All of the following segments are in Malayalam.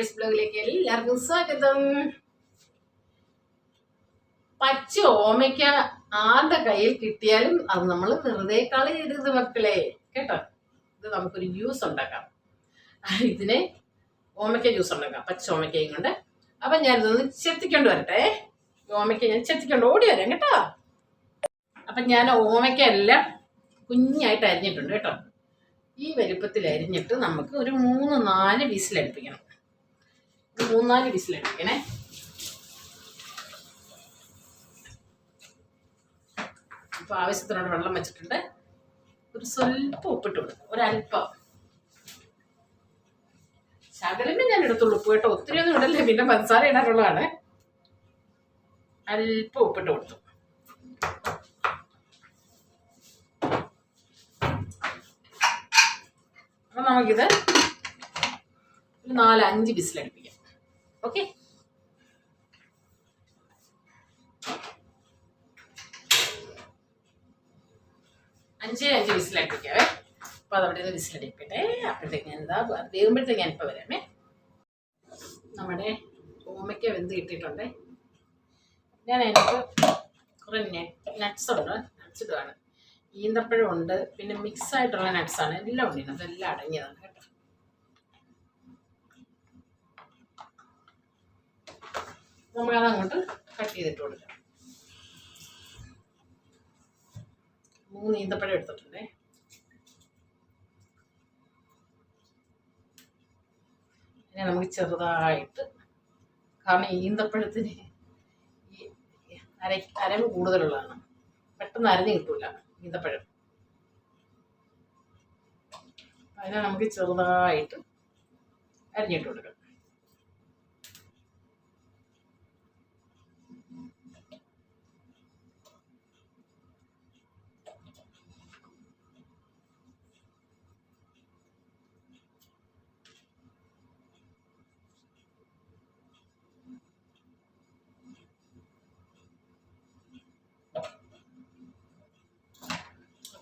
എസ് ബ്ലോഗിലേക്ക് എല്ലാവർക്കും സ്വാഗതം. പച്ച ഓമയ്ക്ക ആരുടെ കയ്യിൽ കിട്ടിയാലും അത് നമ്മൾ വെറുതെ കളയരുത് മക്കളെ. കേട്ടോ? ഇത് നമുക്കൊരു ജ്യൂസ് ഉണ്ടാക്കാം. ഇതിനെ ഓമയ്ക്ക ജ്യൂസ് ഉണ്ടാക്കാം. പച്ച ഓമയ്ക്കയും കൊണ്ട്. അപ്പം ഞാനിതൊന്ന് ചെത്തിക്കൊണ്ട് വരട്ടെ. ഓമയ്ക്ക ഞാൻ ചെത്തിക്കൊണ്ട് ഓടി വരാം കേട്ടോ? അപ്പം ഞാൻ ഓമയ്ക്ക എല്ലാം കുഞ്ഞായിട്ട് അരിഞ്ഞിട്ടുണ്ട് കേട്ടോ? ഈ വലുപ്പത്തിൽ അരിഞ്ഞിട്ട് നമുക്ക് ഒരു മൂന്ന് നാല് വിസിലടുപ്പിക്കണം. മൂന്നാൽ വിസിലടുപ്പിക്കണേ അപ്പൊ ആവശ്യത്തിനോട് വെള്ളം വെച്ചിട്ടുണ്ട്. ഒരു സ്വല്പം ഉപ്പിട്ട് കൊടുക്കും. ഒരല്പം ശകലമേ ഞാൻ എടുത്തുള്ളൂ. ഉപ്പ് കേട്ടോ ഒത്തിരി ഒന്നും ഇടല്ലേ. പിന്നെ പഞ്ചസാര ഇടാനുള്ളതാണ്. അല്പം ഉപ്പിട്ട് കൊടുത്തു. അപ്പം നമുക്കിത് ഒരു നാല് അഞ്ച് ഓക്കെ. അഞ്ച് അഞ്ച് വിസിലടിപ്പിക്കാവേ അപ്പോൾ അതവിടെ നിന്ന് വിസിലടിക്കട്ടെ അപ്പോഴത്തേക്ക് ഞാൻ എന്താ വേകുമ്പോഴത്തേക്ക് ഞാനിപ്പോൾ വരാമേ. നമ്മുടെ ഓമയ്ക്ക വെന്ത് കിട്ടിയിട്ടുണ്ട്. ഞാൻ അതിനകത്ത് കുറേ നട്ട്സ് ഉണ്ട്? നട്ട്സ് ഇടുകയാണ് ഈന്തപ്പഴം ഉണ്ട്. പിന്നെ മിക്സ് ആയിട്ടുള്ള ആണ്. എല്ലാം ഉണ്ട് അതെല്ലാം അടങ്ങിയതാണ് കേട്ടോ. നമുക്കത് അങ്ങോട്ട് കട്ട് ചെയ്തിട്ട് കൊടുക്കാം. മൂന്ന് ഈന്തപ്പഴം എടുത്തിട്ടുണ്ടേ. പിന്നെ നമുക്ക് ചെറുതായിട്ട് കാരണം ഈന്തപ്പഴത്തിന് അര അരവ് കൂടുതലുള്ളതാണ്. പെട്ടെന്ന് അരഞ്ഞ് കിട്ടൂല ഈന്തപ്പഴം. അതിനെ നമുക്ക് ചെറുതായിട്ട് അരിഞ്ഞിട്ട് കൊടുക്കാം.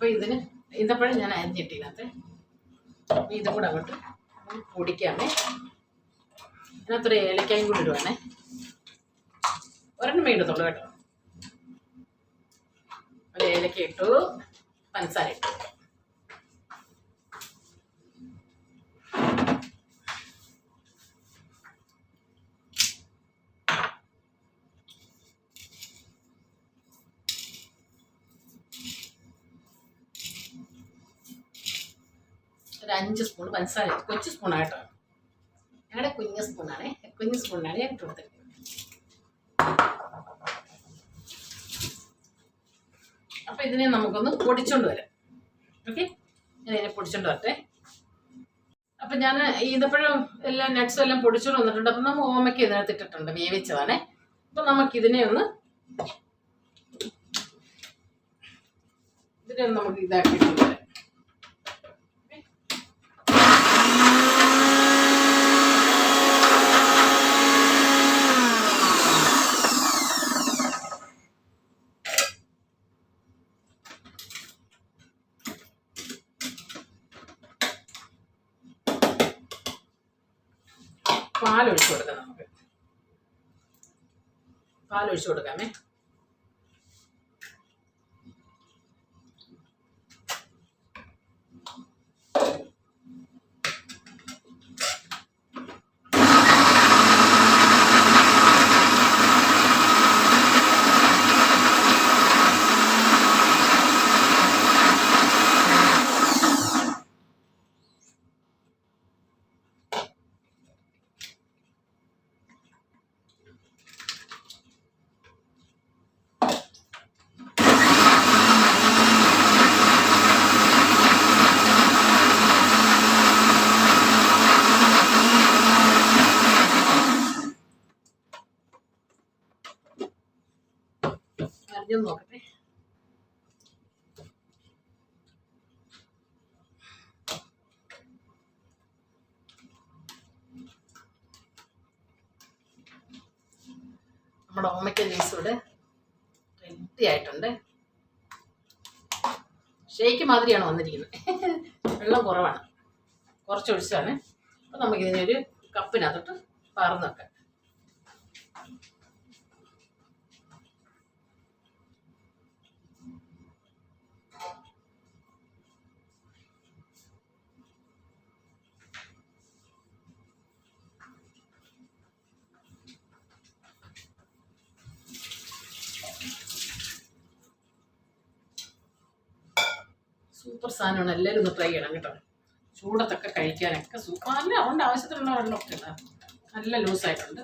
അപ്പോൾ ഇതിന് ഇതപ്പോഴും ഞാൻ അരിഞ്ഞിട്ടിനകത്ത് ഇതും കൂടെ അങ്ങോട്ട് പൊടിക്കാമേ. അതിനകത്തൊരു ഏലക്കായും കൂടി ഇടുവാണേ. ഒരെണ്ണം വേണ്ടതുള്ളൂ കേട്ടോ. ഒരു ഏലക്ക ഇട്ടു. പഞ്ചസാര ഇട്ടു. ഒരു അഞ്ച് സ്പൂൺ പഞ്ചസാര. കൊച്ചു സ്പൂണാട്ടോ ഞങ്ങളുടെ കുഞ്ഞ് സ്പൂണാണേ കുഞ്ഞ് സ്പൂണാണ് ഞാൻ ഇട്ട് കൊടുത്തിരിക്കുന്നത്. അപ്പം ഇതിനെ നമുക്കൊന്ന് പൊടിച്ചോണ്ട് വരാം. ഓക്കെ ഞാൻ ഇതിനെ പൊടിച്ചോണ്ട് വരട്ടെ. അപ്പം ഞാൻ ഇതപ്പോഴും എല്ലാം നട്ട്സും എല്ലാം പൊടിച്ചോണ്ട് വന്നിട്ടുണ്ട്. അപ്പം നമ്മൾ ഓമയ്ക്ക് ഇതിനകത്ത് ഇട്ടിട്ടുണ്ട്. വേവിച്ചതാണേ. അപ്പം നമുക്കിതിനെ ഒന്ന് ഇതിനെ നമുക്ക് ഇതാക്കിയിട്ടുണ്ട്. പാലൊഴിച്ചു കൊടുക്കാം നമുക്ക്. പാലൊഴിച്ചു കൊടുക്കാമേ. അറിഞ്ഞൊന്ന് നോക്കട്ടെ. നമ്മുടെ ഓമയ്ക്ക ജ്യൂസ് ഇവിടെ റെഡി ആയിട്ടുണ്ട്. ഷേക്ക് മാതിരിയാണ് വന്നിരിക്കുന്നത്. വെള്ളം കുറവാണ്. കുറച്ചൊഴിച്ചാണ് അപ്പം നമുക്കിതിനൊരു കപ്പിനകത്തോട്ട് പാർന്ന് സൂപ്പർ സാധനമാണ്. എല്ലാവരും ഒന്ന് ട്രൈ ചെയ്യണം കേട്ടോ. ചൂടത്തൊക്കെ കഴിക്കാനൊക്കെ സൂപ്പർ നല്ല അതുകൊണ്ട് ആവശ്യത്തിനുള്ള വെള്ളമൊക്കെ ഉണ്ട് നല്ല ലൂസായിട്ടുണ്ട്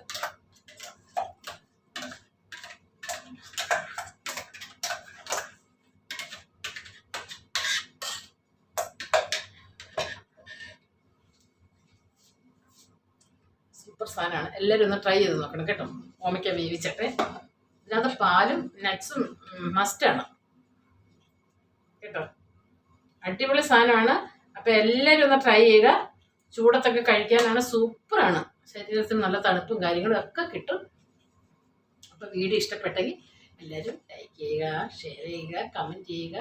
സൂപ്പർ സാധനമാണ്. എല്ലാവരും ഒന്ന് ട്രൈ ചെയ്ത് നോക്കണം കേട്ടോ. ഓമയ്ക്ക വേവിച്ചിട്ട്. ഇതിനകത്ത് പാലും നട്ട്സും മസ്റ്റാണ് കേട്ടോ. അടിപൊളി സാധനമാണ്. അപ്പോൾ എല്ലാവരും ഒന്ന് ട്രൈ ചെയ്യുക ചൂടത്തൊക്കെ കഴിക്കാനാണ് സൂപ്പറാണ്. ശരീരത്തിന് നല്ല തണുപ്പും കാര്യങ്ങളും ഒക്കെ കിട്ടും. അപ്പോൾ വീഡിയോ ഇഷ്ടപ്പെട്ടെങ്കിൽ എല്ലാവരും ലൈക്ക് ചെയ്യുക ഷെയർ ചെയ്യുക കമന്റ് ചെയ്യുക.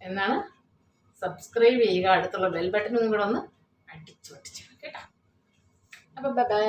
എന്നാണ് സബ്സ്ക്രൈബ് ചെയ്യുക. അടുത്തുള്ള ബെൽ ബട്ടണും കൂടെ ഒന്ന് അടിച്ചു പൊട്ടിച്ചു കേട്ടോ. അപ്പോൾ ബൈ